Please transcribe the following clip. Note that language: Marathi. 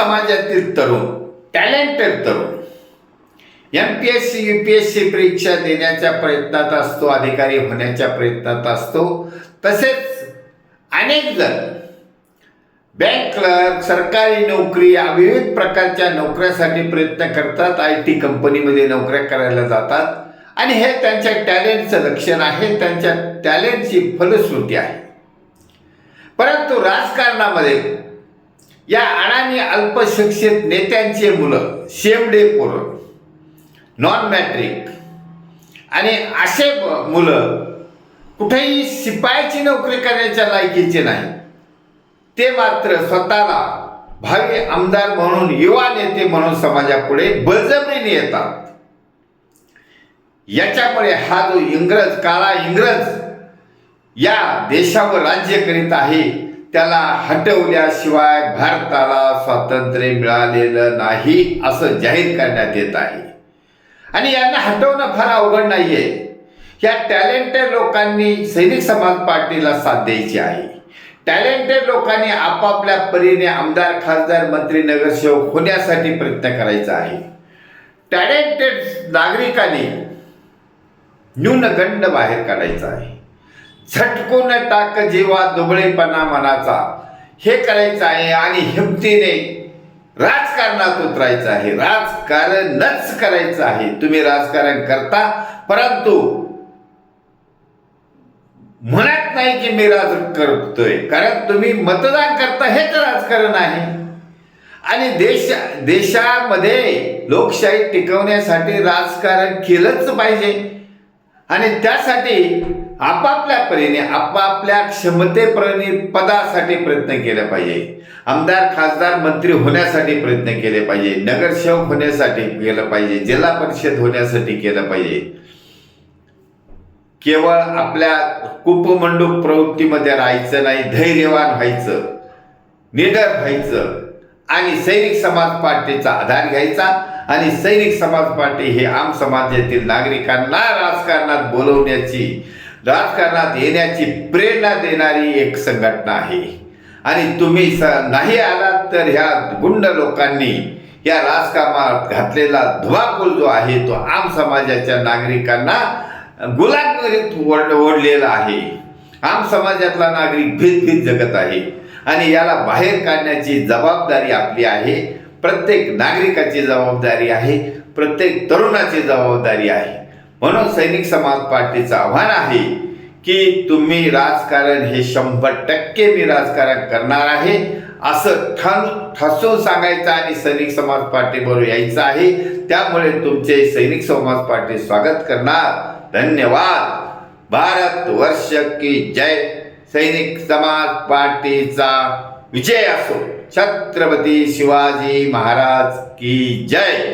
समाजातील तरुण टॅलेंटेड तरुण M P S C U P S C परीक्षा देण्याच्या प्रयत्नात असतो अधिकारी होण्याच्या प्रयत्नात असतो. तसेच अनेक जण बँक क्लर्क सरकारी नोकरी या विविध प्रकारच्या नोकऱ्यासाठी प्रयत्न करतात. आय टी कंपनीमध्ये नोकऱ्या करायला जातात. आणि हे त्यांच्या टॅलेंटचं लक्षण आहे. त्यांच्या टॅलेंटची फलश्रुती आहे. परंतु राजकारणामध्ये या आणि अल्पशिक्षित नेत्यांचे मुलं शेमडे पोरं नॉन मॅट्रिक आणि असे मुलं कुठेही शिपायाची नोकरी करण्याच्या लायकीचे नाही. ते मात्र स्वतःला भावी आमदार म्हणून युवा नेते म्हणून समाजापुढे बळजबरीने येतात. याच्यामुळे हा जो इंग्रज काळा इंग्रज या देशावर राज्य करीत आहे त्याला हटवल्याशिवाय भारताला स्वातंत्र्य मिळालेलं नाही असं जाहीर करण्यात येत आहे. आणि यांना हटवणं फार अवघड नाहीये. या टॅलेंटेड लोकांनी सैनिक समाज पार्टीला साथ द्यायची आहे. टॅलेंटेड लोकांनी आपापल्या परीने आमदार खासदार मंत्री नगरसेवक होण्यासाठी प्रयत्न करायचा आहे. टॅलेंटेड नागरिकांनी न्यूनगंड बाहेर काढायचा आहे. झटकून टाक जीवा दुबळेपणा मनाचा. हे करायचं आहे आणि हिमतीने राजकारणात उतरायचं आहे. राजकारणच करायचं आहे. तुम्ही राजकारण करता परंतु म्हणत नाही की मी राज करतोय. कारण तुम्ही मतदान करता हेच राजकारण आहे. आणि देश देशामध्ये लोकशाही टिकवण्यासाठी राजकारण केलंच पाहिजे. आणि त्यासाठी आपापल्या परीने आपापल्या क्षमतेपरीने पदासाठी प्रयत्न केले पाहिजे. आमदार खासदार मंत्री होण्यासाठी प्रयत्न केले पाहिजे. नगरसेवक होण्यासाठी केलं पाहिजे. जिल्हा परिषद होण्यासाठी केलं पाहिजे. केवळ आपल्या कुपमंडूक प्रवृत्तीमध्ये राहायचं नाही धैर्यवान व्हायचं निडर व्हायचं आणि सैनिक समाज पार्टीचा आधार घ्यायचा आणि सैनिक समाज पार्टी हे आम समाजातील नागरिकांना राजकारणात बोलवण्याची राजकारणात येण्याची प्रेरणा देणारी एक संघटना आहे. आणि तुम्ही स नाही आलात तर ह्या गुंड लोकांनी या राजकामात घातलेला धुवाकूल जो आहे तो आम समाजाच्या नागरिकांना गुलामगिरीत ओढ ओढलेला आहे. आम समाजातला नागरिक भीत भीत जगत आहे. आणि याला बाहेर काढण्याची जबाबदारी आपली आहे. प्रत्येक नागरिकाची जबाबदारी आहे. प्रत्येक तरुणाची जबाबदारी आहे. म्हणून सैनिक समाज पार्टीचं आव्हान आहे की तुम्ही राजकारण हे शंभर टक्के मी राजकारण करणार आहे. असं ठण ठसून सांगायचं आणि सैनिक समाज पार्टीबरोबर यायचं आहे. त्यामुळे तुमचे सैनिक समाज पार्टी स्वागत करणार. धन्यवाद. भारत वर्ष की जय. सैनिक समाज पार्टीचा विजय असो. छत्रपती शिवाजी महाराज की जय.